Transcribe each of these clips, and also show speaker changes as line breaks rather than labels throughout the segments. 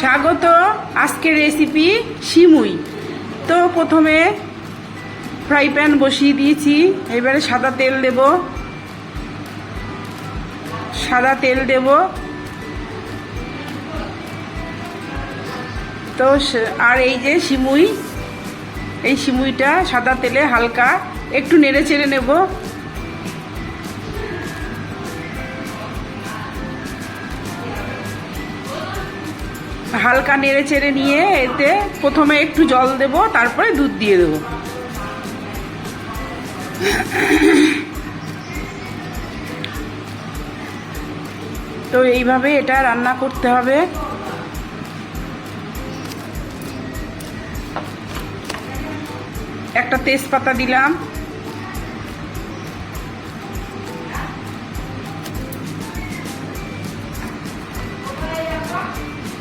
স্বাগত আজকের রেসিপি সিমুই তো প্রথমে ফ্রাই প্যান বসিয়ে দিয়েছি, এবারে সাদা তেল দেব। সাদা তেল দেব। তো আর এই যে সিমুই এই সিমুইটা সাদা তেলে হালকা একটু নেড়ে চেড়ে নেব। হালকা নেড়ে চেড়ে নিয়ে এতে প্রথমে একটু জল দেব, তারপরে দুধ দিয়ে দেবো। তো এইভাবে এটা রান্না করতে হবে। একটা তেজপাতা দিলাম।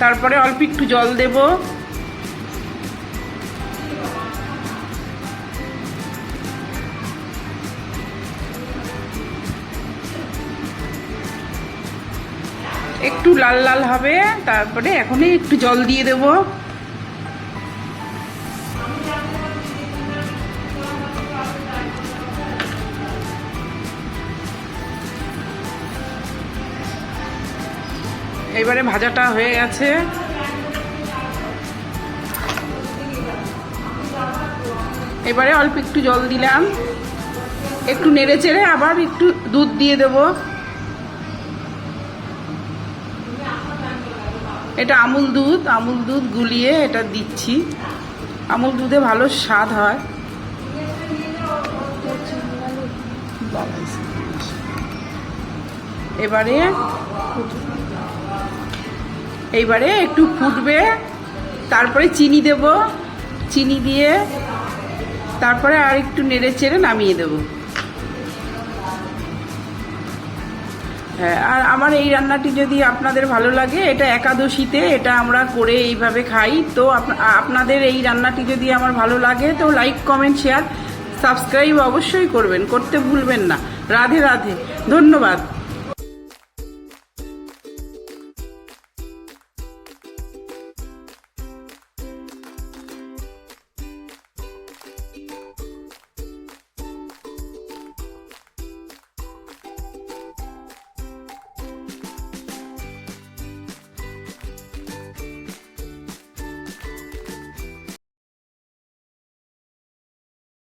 তারপরে অল্প একটু জল দেব। একটু লাল লাল হবে, তারপরে এখনই একটু জল দিয়ে দেব। এবারে ভাজাটা হয়ে গেছে। এবারে অল্প একটু জল দিলাম। একটু নেড়ে চেড়ে আবার একটু দুধ দিয়ে দেব। এটা আমুল দুধ আমুল দুধ গুলিয়ে এটা দিচ্ছি। আমুল দুধে ভালো স্বাদ হয়। এবারে এইবারে একটু ফুটবে। তারপরে চিনি দেব। চিনি দিয়ে তারপরে আর একটু নেড়ে চেড়ে নামিয়ে দেব। হ্যাঁ আর আমার এই রান্নাটি যদি আপনাদের ভালো লাগে, এটা একাদশীতে এটা আমরা করে এইভাবে খাই। তো আপনাদের এই রান্নাটি যদি আমার ভালো লাগে, তো লাইক, কমেন্ট, শেয়ার, সাবস্ক্রাইব অবশ্যই করবেন। করতে ভুলবেন না। রাধে রাধে। ধন্যবাদ।